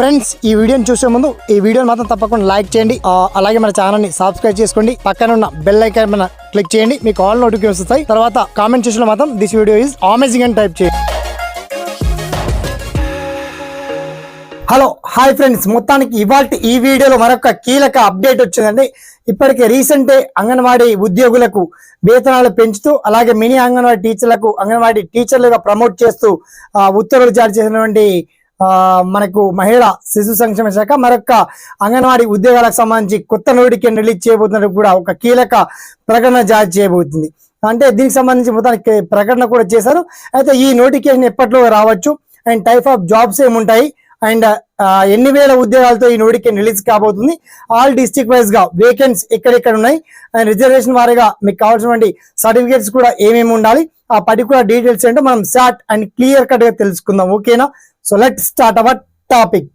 Friends ఈ వీడియోని చూసే ముందు ఈ వీడియోని మాత్రం తప్పకుండా లైక్ చేయండి. అలాగే మన ఛానల్ని సబ్స్క్రైబ్ చేసుకోండి. పక్కన ఉన్న బెల్ ఐకాన్ మన క్లిక్ చేయండి. మీకు ఆల్ నోటిఫికేషన్ వస్తాయి. తర్వాత కామెంట్ చేసిన మాత్రం దిస్ వీడియో ఈజ్ అమేజింగ్ అని టైప్ చేయండి. హలో హాయ్ ఫ్రెండ్స్ మొత్తానికి ఇవాళ ఈ వీడియోలో మరొక కీలక అప్డేట్ వచ్చిందండి. ఇప్పటికే రీసెంటే అంగన్వాడీ ఉద్యోగులకు వేతనాలు పెంచుతూ అలాగే మినీ అంగన్వాడీ టీచర్లకు అంగన్వాడీ టీచర్లుగా ప్రమోట్ చేస్తూ ఉత్తర్వులు జారీ చేసినటువంటి మనకు మహిళా శిశు సంక్షేమ శాఖ మరొక అంగన్వాడీ ఉద్యోగాలకు సంబంధించి కొత్త నోటిఫికేషన్ రిలీజ్ చేయబోతున్నట్టు కూడా ఒక కీలక ప్రకటన జారీ చేయబోతుంది. అంటే దీనికి సంబంధించి మొత్తానికి ప్రకటన కూడా చేశారు. అయితే ఈ నోటిఫికేషన్ ఎప్పట్లో రావచ్చు? అండ్ టైప్ ఆఫ్ జాబ్స్ ఏముంటాయి? అండ్ ఎన్ని వేల ఉద్యోగాలతో ఈ నోటికి రిలీజ్ కాబోతుంది? ఆల్ డిస్టిక్ వైజ్గా వేకెన్స్ ఎక్కడెక్కడ ఉన్నాయి? అండ్ రిజర్వేషన్ వారీగా మీకు కావాల్సినటువంటి సర్టిఫికేట్స్ కూడా ఏమేమి ఉండాలి? ఆ పర్టికులర్ డీటెయిల్స్ ఏంటో మనం షార్ట్ అండ్ క్లియర్ కట్గా తెలుసుకుందాం. ఓకేనా? So let start our topic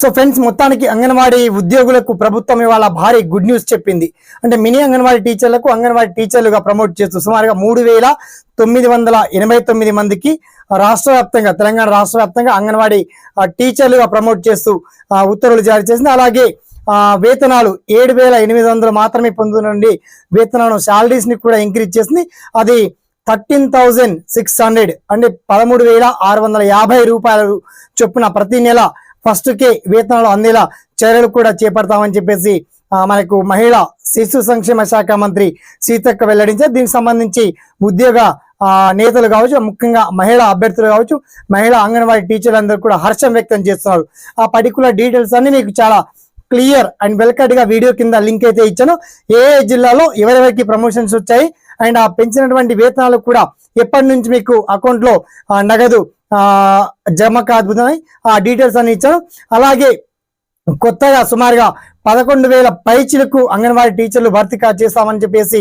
so friends anganwadi anganwadi ఉద్యోగులకు ప్రభుత్వం ఇవాళ భారీ గుడ్ న్యూస్ చెప్పింది. అంటే మినీ అంగన్వాడీ టీచర్లకు అంగన్వాడీ టీచర్లుగా ప్రమోట్ చేస్తూ సుమారుగా మూడు వేల తొమ్మిది వందల ఎనభై తొమ్మిది మందికి రాష్ట్ర వ్యాప్తంగా తెలంగాణ రాష్ట్ర వ్యాప్తంగా అంగన్వాడీ టీచర్లుగా ప్రమోట్ చేస్తూ ఉత్తర్వులు జారీ చేసింది. అలాగే వేతనాలు ఏడు వేల ఎనిమిది వందలు మాత్రమే పొందుతుండీ వేతనాలను శాలరీస్ని కూడా ఇంక్రీజ్ చేసింది. అది థర్టీన్ థౌజండ్ సిక్స్ హండ్రెడ్ అంటే పదమూడు వేల ఆరు వందల యాభై రూపాయలు చొప్పున ప్రతి నెల ఫస్ట్ కే వేతనాలు అందేలా చర్యలు కూడా చేపడతామని చెప్పేసి మనకు మహిళా శిశు సంక్షేమ శాఖ మంత్రి సీతక్క వెల్లడించారు. దీనికి సంబంధించి ఉద్యోగ నేతలు కావచ్చు ముఖ్యంగా మహిళా అభ్యర్థులు కావచ్చు మహిళా అంగన్వాడీ టీచర్లు అందరూ కూడా హర్షం వ్యక్తం చేస్తున్నారు. ఆ పర్టికులర్ డీటెయిల్స్ అన్ని మీకు చాలా క్లియర్ అండ్ వెల్కట్గా వీడియో కింద లింక్ అయితే ఇచ్చాను. ఏ జిల్లాలో ఎవరెవరికి ప్రమోషన్స్ వచ్చాయి? అండ్ ఆ పెంచినటువంటి వేతనాలు కూడా ఎప్పటి నుంచి మీకు అకౌంట్లో నగదు ఆ, జమ కాదుతున్నాయి ఆ డీటెయిల్స్ అన్ని ఇచ్చాను. అలాగే కొత్తగా సుమారుగా పదకొండు వేల పైచిలకు అంగన్వాడీ టీచర్లు భర్తీ చేస్తామని చెప్పేసి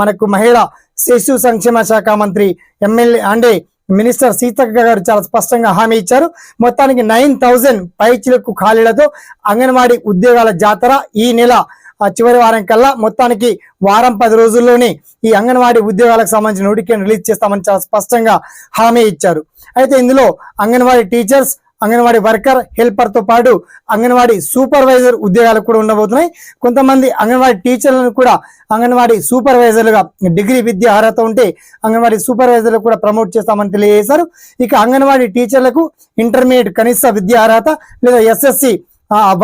మనకు మహిళా శిశు సంక్షేమ శాఖ మంత్రి ఎమ్మెల్యే అంటే మినిస్టర్ సీతక్క గారు చాలా స్పష్టంగా హామీ ఇచ్చారు. మొత్తానికి నైన్ థౌజండ్ పైచిలకు ఖాళీలతో అంగన్వాడీ ఉద్యోగాల జాతర ఈ నెల చివరి వారం కల్లా మొత్తానికి వారం పది రోజుల్లోనే ఈ అంగన్వాడీ ఉద్యోగాలకు సంబంధించిన నోటిఫికేషన్ రిలీజ్ చేస్తామని చాలా స్పష్టంగా హామీ ఇచ్చారు. అయితే ఇందులో అంగన్వాడీ టీచర్స్ అంగన్వాడీ వర్కర్ హెల్పర్తో పాటు అంగన్వాడీ సూపర్వైజర్ ఉద్యోగాలు కూడా ఉండబోతున్నాయి. కొంతమంది అంగన్వాడీ టీచర్లను కూడా అంగన్వాడీ సూపర్వైజర్లుగా డిగ్రీ విద్య అర్హత ఉంటే అంగన్వాడీ సూపర్వైజర్లు కూడా ప్రమోట్ చేస్తామని తెలియజేశారు. ఇక అంగన్వాడీ టీచర్లకు ఇంటర్మీడియట్ కనీస విద్య అర్హత లేదా ఎస్ఎస్సి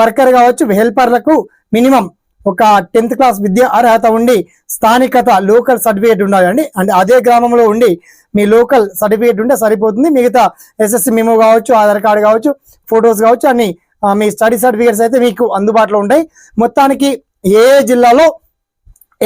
వర్కర్ కావచ్చు హెల్పర్లకు మినిమం ఒక టెన్త్ క్లాస్ విద్య అర్హత ఉండి స్థానికత లోకల్ సర్టిఫికేట్ ఉండాలండి. అంటే అదే గ్రామంలో ఉండి మీ లోకల్ సర్టిఫికేట్ ఉంటే సరిపోతుంది. మిగతా ఎస్ఎస్సి మెమో కావచ్చు ఆధార్ కార్డు కావచ్చు ఫొటోస్ కావచ్చు అన్ని మీ స్టడీ సర్టిఫికేట్స్ అయితే మీకు అందుబాటులో ఉంటాయి. మొత్తానికి ఏ జిల్లాలో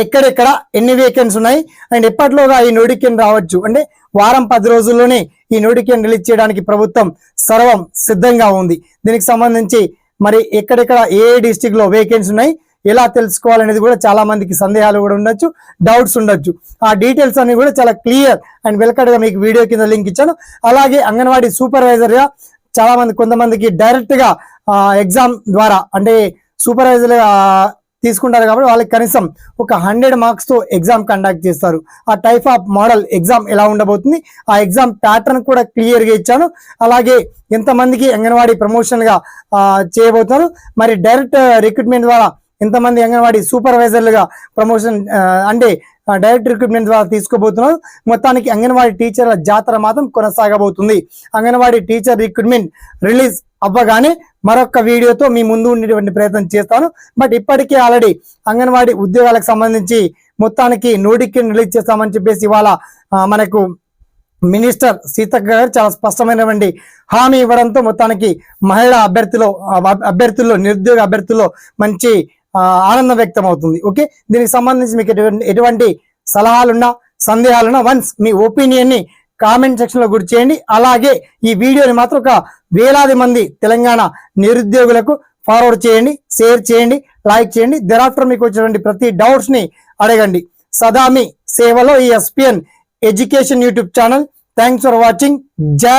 ఎక్కడెక్కడ ఎన్ని వేకెన్సీ ఉన్నాయి? అండ్ ఎప్పట్లోగా ఈ నోటిఫికేషన్ రావచ్చు? అంటే వారం పది రోజుల్లోనే ఈ నోటిఫికేషన్ రిలీజ్ చేయడానికి ప్రభుత్వం సర్వం సిద్ధంగా ఉంది. దీనికి సంబంధించి మరి ఎక్కడెక్కడ ఏ డిస్టిక్లో వేకెన్స్ వేకెన్సీ ఉన్నాయి? ఎలా తెలుసుకోవాలనేది కూడా చాలా మందికి సందేహాలు కూడా ఉండొచ్చు డౌట్స్ ఉండొచ్చు. ఆ డీటెయిల్స్ అన్ని కూడా చాలా క్లియర్ అండ్ వెల్కట్ మీకు వీడియో కింద లింక్ ఇచ్చాను. అలాగే అంగన్వాడీ సూపర్వైజర్గా చాలా మంది కొంతమందికి డైరెక్ట్గా ఎగ్జామ్ ద్వారా అంటే సూపర్వైజర్ తీసుకుంటారు కాబట్టి వాళ్ళకి కనీసం ఒక హండ్రెడ్ మార్క్స్తో ఎగ్జామ్ కండక్ట్ చేస్తారు. ఆ టైప్ ఆఫ్ మోడల్ ఎగ్జామ్ ఎలా ఉండబోతుంది ఆ ఎగ్జామ్ ప్యాటర్న్ కూడా క్లియర్గా ఇచ్చాను. అలాగే ఎంతమందికి అంగన్వాడీ ప్రమోషన్గా చేయబోతున్నారు. మరి డైరెక్ట్ రిక్రూట్మెంట్ uh, ద్వారా ఇంతమంది అంగన్వాడీ సూపర్వైజర్లుగా ప్రమోషన్ అంటే డైరెక్ట్ రిక్రూట్మెంట్ ద్వారా తీసుకోబోతున్నారు మొత్తానికి అంగన్వాడీ టీచర్ల జాతర మాత్రం కొనసాగబోతుంది. అంగన్వాడీ టీచర్ రిక్రూట్మెంట్ రిలీజ్ అవ్వగానే మరొక వీడియోతో మీ ముందు ఉండేటువంటి ప్రయత్నం చేస్తాను. బట్ ఇప్పటికే ఆల్రెడీ అంగన్వాడీ ఉద్యోగాలకు సంబంధించి మొత్తానికి నోటిఫికేషన్ రిలీజ్ చేస్తామని చెప్పేసి ఇవాళ మనకు మినిస్టర్ సీతక్క గారు చాలా స్పష్టమైనటువంటి హామీ ఇవ్వడంతో మొత్తానికి మహిళా అభ్యర్థిలో అభ్యర్థుల్లో నిరుద్యోగ అభ్యర్థుల్లో మంచి ఆనందం వ్యక్తం అవుతుంది ఓకే? దీనికి సంబంధించి మీకు ఎటువంటి ఎటువంటి సలహాలున్నా సందేహాలున్నా వన్స్ మీ ఒపీనియన్ని కామెంట్ సెక్షన్లో గుర్తు చేయండి. అలాగే ఈ వీడియోని మాత్రం ఒక వేలాది మంది తెలంగాణ నిరుద్యోగులకు ఫార్వర్డ్ చేయండి షేర్ చేయండి లైక్ చేయండి. దెరాఫ్టర్ మీకు వచ్చినటువంటి ప్రతి డౌట్స్ని అడగండి. సదా మీ సేవలో ఈ SPN education YouTube channel. Thanks for watching జై